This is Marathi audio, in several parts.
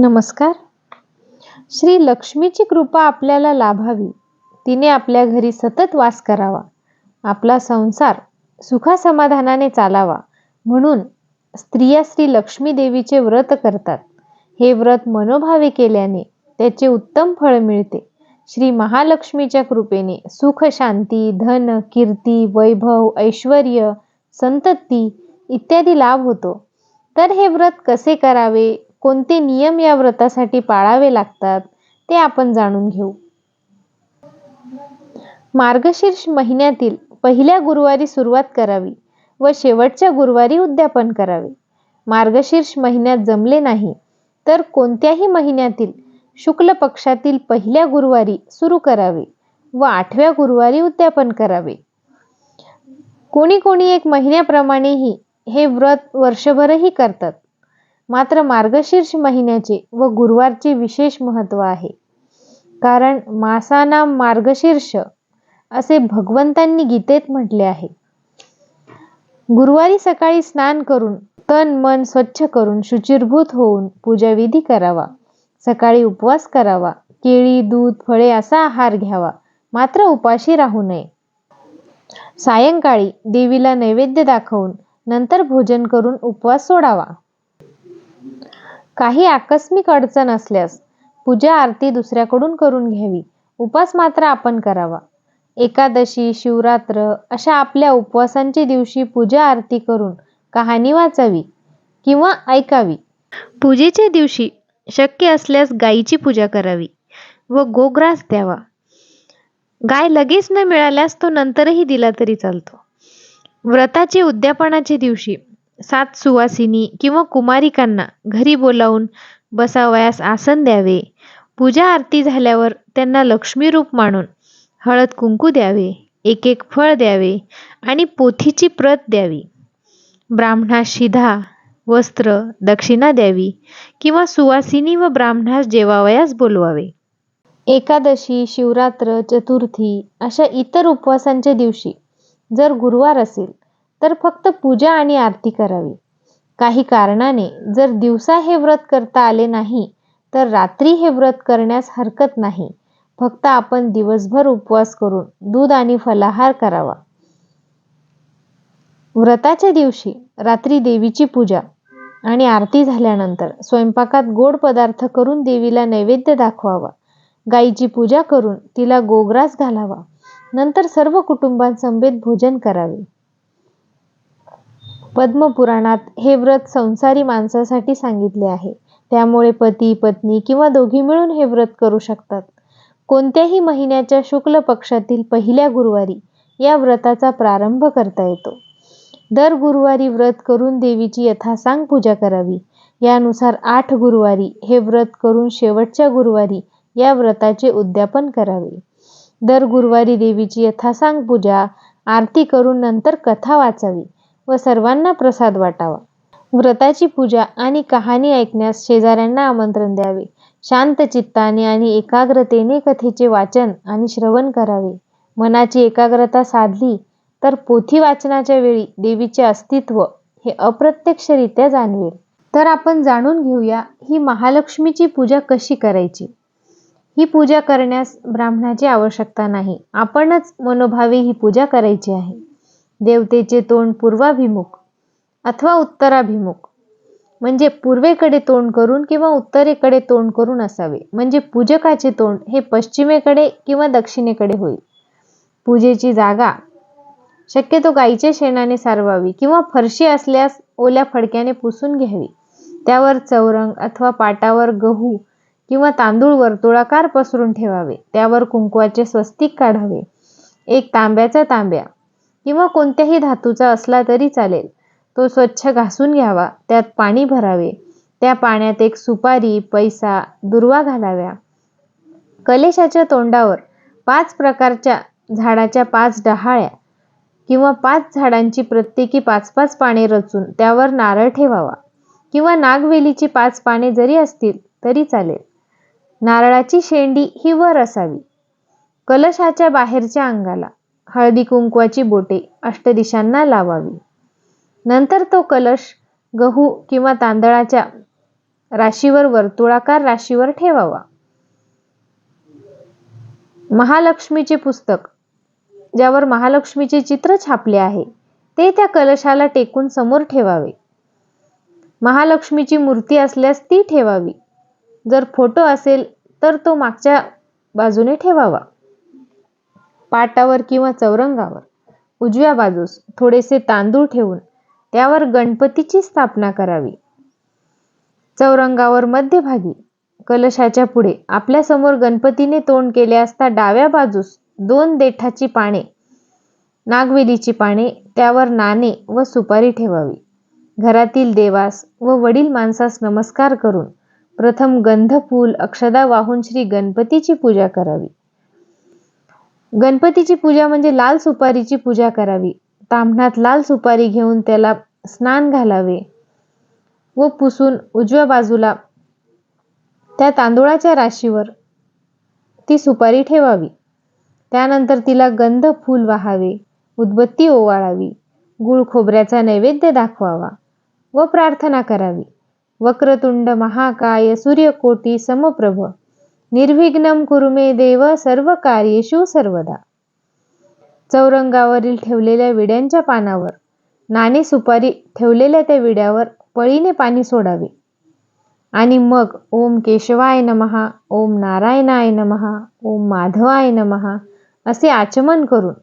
नमस्कार. श्री लक्ष्मीची कृपा आपल्याला लाभावी. तिने आपल्या घरी सतत वास करावा. आपला संसार सुखासमाधानाने चालावा. म्हणून स्त्रिया श्री लक्ष्मी देवीचे व्रत करतात. हे व्रत मनोभावे केल्याने त्याचे उत्तम फळ मिळते. श्री महालक्ष्मीच्या कृपेने सुख शांती धन कीर्ती वैभव ऐश्वर संतती इत्यादी लाभ होतो. तर हे व्रत कसे करावे? कोणते नियम या व्रतासाठी पाळावे लागतात ते आपण जाणून घेऊ. मार्गशीर्ष महिन्यातील पहिल्या गुरुवारी सुरुवात करावी व शेवटच्या गुरुवारी उद्यापन करावे. मार्गशीर्ष महिन्यात जमले नाही तर कोणत्याही महिन्यातील शुक्ल पक्षातील पहिल्या गुरुवारी सुरू करावे व आठव्या गुरुवारी उद्यापन करावे. कोणी कोणी एक महिन्याप्रमाणेही हे व्रत वर्षभरही करतात. मात्र मार्गशीर्ष महिन्याचे व गुरुवारचे विशेष महत्त्व आहे. कारण मासाना मार्गशीर्ष असे भगवंतांनी गीतेत म्हटले आहे. गुरुवारी सकाळी स्नान करून तन मन स्वच्छ करून शुचिर्भूत होऊन पूजाविधी करावा. सकाळी उपवास करावा. केळी दूध फळे असा आहार घ्यावा. मात्र उपाशी राहू नये. सायंकाळी देवीला नैवेद्य दाखवून नंतर भोजन करून उपवास सोडावा. काही आकस्मिक अडचण असल्यास पूजा आरती दुसऱ्याकडून करून घ्यावी. उपास मात्र आपण करावा. एकादशी शिवरात्र अशा आपल्या उपवासांच्या दिवशी पूजा आरती करून कहाणी वाचावी किंवा ऐकावी. पूजेच्या दिवशी शक्य असल्यास गायीची पूजा करावी व गोग्रास द्यावा. गाय लगेच न मिळाल्यास तो नंतरही दिला तरी चालतो. व्रताचे उद्यापनाच्या दिवशी सात सुवासिनी किंवा कुमारिकांना घरी बोलावून बसावयास आसन द्यावे. पूजा आरती झाल्यावर त्यांना लक्ष्मी रूप मानून हळद कुंकू द्यावे एक एक फळ द्यावे आणि पोथीची प्रत द्यावी. ब्राह्मणास शिधा वस्त्र दक्षिणा द्यावी किंवा सुवासिनी व ब्राह्मणास जेवावयास बोलवावे. एकादशी शिवरात्र चतुर्थी अशा इतर उपवासांच्या दिवशी जर गुरुवार असेल तर फक्त पूजा आणि आरती करावी. काही कारणाने जर दिवसा हे व्रत करता आले नाही तर रात्री हे व्रत करण्यास हरकत नाही. फक्त आपण दिवसभर उपवास करून दूध आणि फलाहार करावा. व्रताच्या दिवशी रात्री देवीची पूजा आणि आरती झाल्यानंतर स्वयंपाकात गोड पदार्थ करून देवीला नैवेद्य दाखवावा. गाईची पूजा करून तिला गोग्रास घालावा. नंतर सर्व कुटुंबांसमवेत भोजन करावे. पद्मपुराणात हे व्रत संसारी माणसासाठी सांगितले आहे. त्यामुळे पती पत्नी किंवा दोघी मिळून हे व्रत करू शकतात. कोणत्याही महिन्याच्या शुक्ल पक्षातील पहिल्या गुरुवारी या व्रताचा प्रारंभ करता येतो. दर गुरुवारी व्रत करून देवीची यथासांग पूजा करावी. यानुसार आठ गुरुवारी हे व्रत करून शेवटच्या गुरुवारी या व्रताचे उद्यापन करावे. दर गुरुवारी देवीची यथासांग पूजा आरती करून नंतर कथा वाचावी. व सर्वांना प्रसाद वाटावा. व्रताची पूजा आणि कहाणी ऐकण्यास शेजाऱ्यांना आमंत्रण द्यावे. शांत चित्ताने आणि एकाग्रतेने कथेचे वाचन आणि श्रवण करावे. मनाची एकाग्रता साधली तर पोथी वाचनाच्या वेळी देवीचे अस्तित्व हे अप्रत्यक्षरित्या जाणवेल. तर आपण जाणून घेऊया ही महालक्ष्मीची पूजा कशी करायची? ही पूजा करण्यास ब्राह्मणाची आवश्यकता नाही. आपणच मनोभावे ही पूजा करायची आहे. देवतेचे तोंड पूर्वाभिमुख अथवा उत्तराभिमुख. म्हणजे पूर्वेकडे तोंड करून किंवा उत्तरेकडे तोंड करून असावे. म्हणजे पूजकाचे तोंड हे पश्चिमेकडे किंवा दक्षिणेकडे होईल. पूजेची जागा शक्यतो गाईच्या शेणाने सारवावी किंवा फरशी असल्यास ओल्या फडक्याने पुसून घ्यावी. त्यावर चौरंग अथवा पाटावर गहू किंवा तांदूळ वर्तुळाकार पसरून ठेवावे. त्यावर कुंकवाचे स्वस्तिक काढावे. एक तांब्याचा तांब्या. किंवा कोणत्याही धातूचा असला तरी चालेल. तो स्वच्छ घासून घ्यावा. त्यात पाणी भरावे. त्या पाण्यात एक सुपारी पैसा दुर्वा घालाव्या. कलेशाच्या तोंडावर पाच प्रकारच्या झाडाच्या पाच डहाळ्या किंवा पाच झाडांची प्रत्येकी पाच पाच पाने रचून त्यावर नारळ ठेवावा. किंवा नागवेलीची पाच पाने जरी असतील तरी चालेल. नारळाची शेंडी ही वर असावी. कलशाच्या बाहेरच्या अंगाला. हळदी कुंकवाची बोटे अष्टदिशांना लावावी. नंतर तो कलश गहू किंवा तांदळाच्या राशीवर वर्तुळाकार राशीवर ठेवावा. महालक्ष्मीचे पुस्तक ज्यावर महालक्ष्मीचे चित्र छापले आहे ते त्या कलशाला टेकून समोर ठेवावे. महालक्ष्मीची मूर्ती असल्यास ती ठेवावी. जर फोटो असेल तर तो मागच्या बाजूने ठेवावा. पाटावर किंवा चौरंगावर. उजव्या बाजूस थोडेसे तांदूळ ठेवून त्यावर गणपतीची स्थापना करावी. चौरंगावर मध्यभागी कलशाच्या पुढे आपल्यासमोर गणपतीने तोंड केले असता डाव्या बाजूस दोन देठाची पाने नागवेलीची पाने त्यावर नाणे व सुपारी ठेवावी. घरातील देवास व वडील माणसास नमस्कार करून प्रथम गंधफूल अक्षदा वाहून श्री गणपतीची पूजा करावी. गणपतीची पूजा म्हणजे लाल सुपारीची पूजा करावी. तांबणात लाल सुपारी घेऊन त्याला स्नान घालावे व पुसून उजव्या बाजूला त्या तांदुळाच्या राशीवर ती सुपारी ठेवावी. त्यानंतर तिला गंध फूल वाहावे उदबत्ती ओवाळावी गुळ खोबऱ्याचा नैवेद्य दाखवावा व प्रार्थना करावी. वक्रतुंड महाकाय सूर्यकोटी समप्रभ निर्विघ्नम कुरुमे देव सर्व कार्येषु सर्वदा. चौरंगावरील ठेवलेल्या विड्यांच्या पानावर नाणे सुपारी ठेवलेल्या त्या विड्यावर पळीने पाणी सोडावे. आणि मग ओम केशवाय नमहा ओम नारायणाय नमहा ओम माधवाय नमहा असे आचमन करून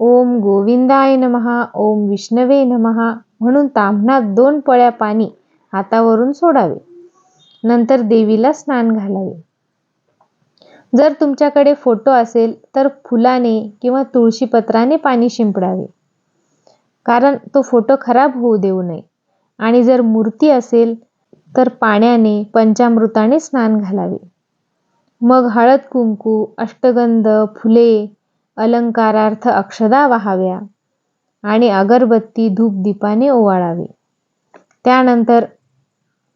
ओम गोविंदाय नमहा ओम विष्णवे नमहा म्हणून ताम्हणात दोन पळ्या पाणी हातावरून सोडावे. नंतर देवीला स्नान घालावे. जर तुमच्याकडे फोटो असेल तर फुलाने किंवा तुळशीपत्राने पाणी शिंपडावे. कारण तो फोटो खराब होऊ देऊ नये. आणि जर मूर्ती असेल तर पाण्याने पंचामृताने स्नान घालावे. मग हळद कुंकू अष्टगंध फुले अलंकारार्थ अक्षदा वाहाव्या. आणि अगरबत्ती धूपदीपाने ओवाळावे. त्यानंतर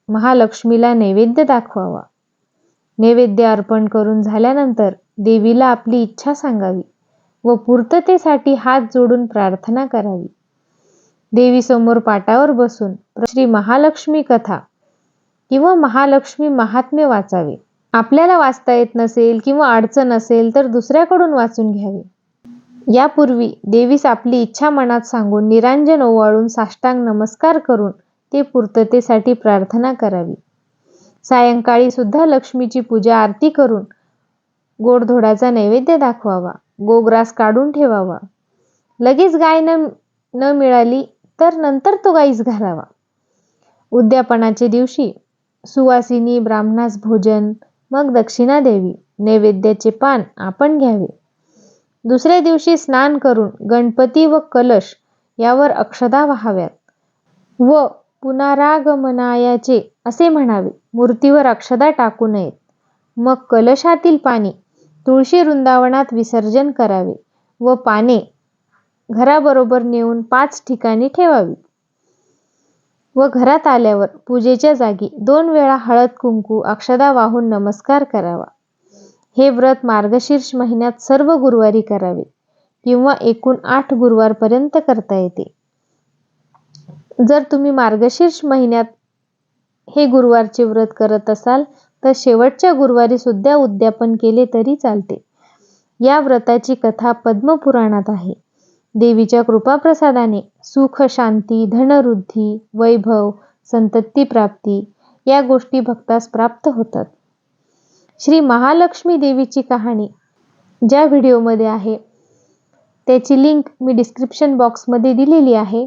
महालक्ष्मीला नैवेद्य दाखवावा. नैवेद्य अर्पण करून झाल्यानंतर देवीला आपली इच्छा सांगावी व पूर्ततेसाठी हात जोडून प्रार्थना करावी. देवीसमोर पाटावर बसून श्री महालक्ष्मी कथा किंवा महालक्ष्मी महात्म्य वाचावे. आपल्याला वाचता येत नसेल किंवा अडचण असेल तर दुसऱ्याकडून वाचून घ्यावे. यापूर्वी देवीस आपली इच्छा मनात सांगून निरांजन ओवाळून साष्टांग नमस्कार करून ते पूर्ततेसाठी प्रार्थना करावी. सायंकाळी सुद्धा लक्ष्मीची पूजा आरती करून गोडधोडाचा नैवेद्य दाखवावा गोग्रास काढून ठेवावा. लगेच गाय न न मिळाली तर नंतर तो गाईस घालावा. उद्यापनाचे दिवशी सुवासिनी ब्राह्मणास भोजन मग दक्षिणा द्यावी नैवेद्याचे पान आपण घ्यावे. दुसऱ्या दिवशी स्नान करून गणपती व कलश यावर अक्षदा व्हाव्यात व पुनरागमनायाचे असे म्हणावे. मूर्तीवर अक्षदा टाकू नयेत. मग कलशातील पाणी तुळशी वृंदावनात विसर्जन करावे व पाने घराबरोबर नेऊन पाच ठिकाणी ठेवावी. व घरात आल्यावर पूजेच्या जागी दोन वेळा हळद कुंकू अक्षदा वाहून नमस्कार करावा. हे व्रत मार्गशीर्ष महिन्यात सर्व गुरुवारी करावे किंवा एकूण आठ गुरुवारपर्यंत करता येते. जर तुम्ही मार्गशीर्ष महिन्यात हे गुरुवारचे व्रत करत असाल तर शेवटच्या गुरुवारी सुद्धा उद्यापन केले तरी चालते. या व्रताची कथा पद्मपुराणात आहे. देवीच्या कृपाप्रसादाने सुख शांती धनवृद्धी वैभव संतती प्राप्ती या गोष्टी भक्तास प्राप्त होतात. श्री महालक्ष्मी देवीची कहाणी ज्या व्हिडिओमध्ये आहे त्याची लिंक मी डिस्क्रिप्शन बॉक्समध्ये दिलेली आहे.